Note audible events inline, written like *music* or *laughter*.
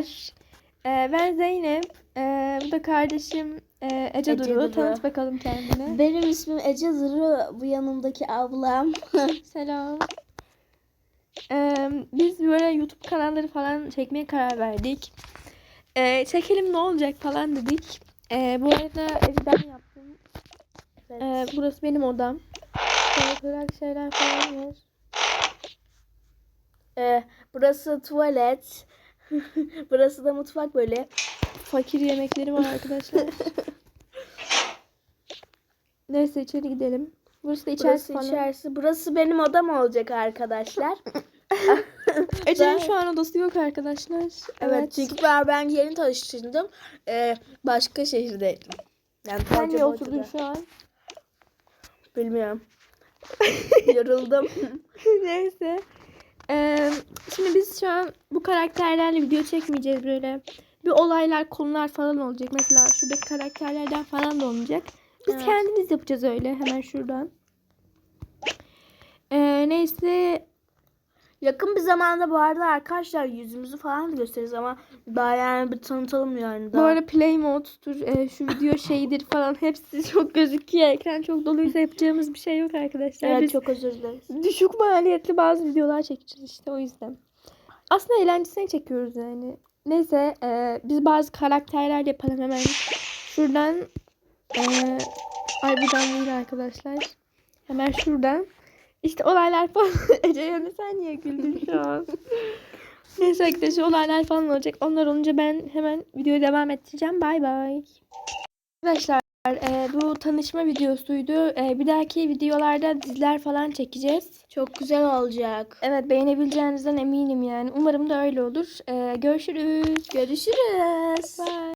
Merhabalar. Ee, ben Zeynep. Ee, bu da kardeşim e, Ece, Ece Duru. Duru. Tanıt bakalım kendini. Benim ismim Ece Zırı. Bu yanımdaki ablam. *laughs* Selam. Ee, biz böyle YouTube kanalları falan çekmeye karar verdik. Ee, çekelim ne olacak falan dedik. Ee, bu arada evi ben yaptım. Ee, burası benim odam. Böyle şeyler falan var. Ee, burası tuvalet. *laughs* burası da mutfak böyle. Fakir yemekleri var arkadaşlar. *laughs* Neyse içeri gidelim. Burası da içerisi Burası falan. içerisi. Burası benim odam olacak arkadaşlar. *laughs* Ece'nin şu an odası yok arkadaşlar. evet. çünkü ben, ben yeni tanıştırdım. Ee, başka şehirdeydim. Yani Sen niye oturdun şu an? Bilmiyorum. Yoruldum. Neyse. Şu an bu karakterlerle video çekmeyeceğiz böyle. Bir olaylar, konular falan olacak. Mesela şuradaki karakterlerden falan da olmayacak. Biz Evet. kendimiz yapacağız öyle hemen şuradan. Ee, neyse Yakın bir zamanda bu arada arkadaşlar yüzümüzü falan da gösteririz ama daha yani bir tanıtalım yani. bu Daha. arada play mode'dur, e, şu video *laughs* şeyidir falan hepsi çok gözüküyor. Ekran çok doluysa yapacağımız bir şey yok arkadaşlar. Evet Biz çok özür dileriz. düşük maliyetli bazı videolar çekeceğiz işte o yüzden. Aslında eğlencesine çekiyoruz yani. Neyse e, biz bazı karakterler yapalım hemen. Şuradan e, ay buradan değil arkadaşlar. Hemen şuradan. İşte olaylar falan. *laughs* Ece yani sen niye güldün şu an? *laughs* Neyse arkadaşlar olaylar falan olacak. Onlar olunca ben hemen videoyu devam ettireceğim. Bay bay. Arkadaşlar e, bu tanışma videosuydu. E, bir dahaki videolarda diziler falan çekeceğiz. Çok güzel olacak. Evet beğenebileceğinizden eminim yani. Umarım da öyle olur. E, görüşürüz. Görüşürüz. Bye.